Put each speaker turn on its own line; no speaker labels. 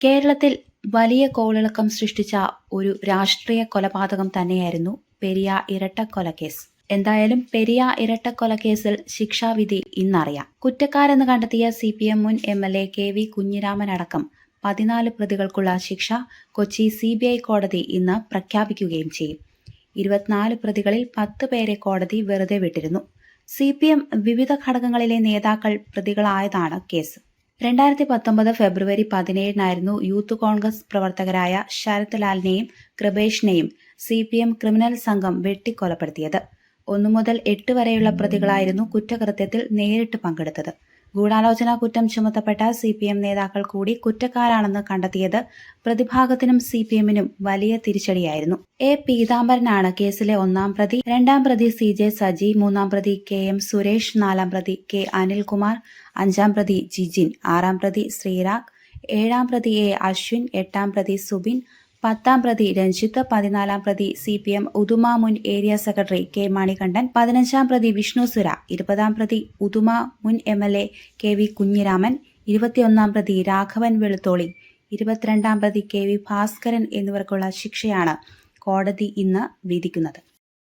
കേരളത്തിൽ വലിയ കോളിളക്കം സൃഷ്ടിച്ച ഒരു രാഷ്ട്രീയ കൊലപാതകം തന്നെയായിരുന്നു പെരിയ ഇരട്ടക്കൊലക്കേസ് എന്തായാലും പെരിയ ഇരട്ടക്കൊലക്കേസിൽ ശിക്ഷാവിധി ഇന്നറിയാം. കുറ്റക്കാരെന്ന് കണ്ടെത്തിയ സി പി എം മുൻ M L A K V Kunhiraman അടക്കം പതിനാല് പ്രതികൾക്കുള്ള ശിക്ഷ കൊച്ചി സി ബി ഐ കോടതി ഇന്ന് പ്രഖ്യാപിക്കുകയും ചെയ്യും. ഇരുപത്തിനാല് പ്രതികളിൽ പത്ത് പേരെ കോടതി വെറുതെ വിട്ടിരുന്നു. സി പി എം വിവിധ ഘടകങ്ങളിലെ നേതാക്കൾ പ്രതികളായതാണ് കേസ്. രണ്ടായിരത്തി പത്തൊമ്പത് ഫെബ്രുവരി പതിനേഴിനായിരുന്നു യൂത്ത് കോൺഗ്രസ് പ്രവർത്തകരായ ശരത് ലാലിനെയും കൃപേഷിനെയും സി പി എം ക്രിമിനൽ സംഘം വെട്ടിക്കൊലപ്പെടുത്തിയത്. ഒന്നു മുതൽ എട്ട് വരെയുള്ള പ്രതികളായിരുന്നു കുറ്റകൃത്യത്തിൽ നേരിട്ട് പങ്കെടുത്തത്. ഗൂഢാലോചന കുറ്റം ചുമത്തപ്പെട്ട സി പി എം നേതാക്കൾ കൂടി കുറ്റക്കാരാണെന്ന് കണ്ടെത്തിയത് പ്രതിഭാഗത്തിനും സി പി എമ്മിനും വലിയ തിരിച്ചടിയായിരുന്നു. എ പീതാംബരനാണ് കേസിലെ ഒന്നാം പ്രതി. രണ്ടാം പ്രതി സി ജെ സജി മൂന്നാം പ്രതി കെ എം സുരേഷ് നാലാം പ്രതി കെ അനിൽകുമാർ അഞ്ചാം പ്രതി ജിജിൻ ആറാം പ്രതി ശ്രീരാഗ് ഏഴാം പ്രതി എ അശ്വിൻ എട്ടാം പ്രതി സുബിൻ പത്താം പ്രതി രഞ്ജിത്ത് പതിനാലാം പ്രതി സി പി എം ഉദുമ മുൻ ഏരിയ സെക്രട്ടറി കെ മണികണ്ഠൻ പതിനഞ്ചാം പ്രതി വിഷ്ണു സുര ഇരുപതാം പ്രതി ഉദുമ മുൻ M L A K V Kunhiraman ഇരുപത്തിയൊന്നാം പ്രതി രാഘവൻ വെളുത്തോളി ഇരുപത്തിരണ്ടാം പ്രതി കെ വി ഭാസ്കരൻ എന്നിവർക്കുള്ള ശിക്ഷയാണ് കോടതി ഇന്ന് വിധിക്കുന്നത്.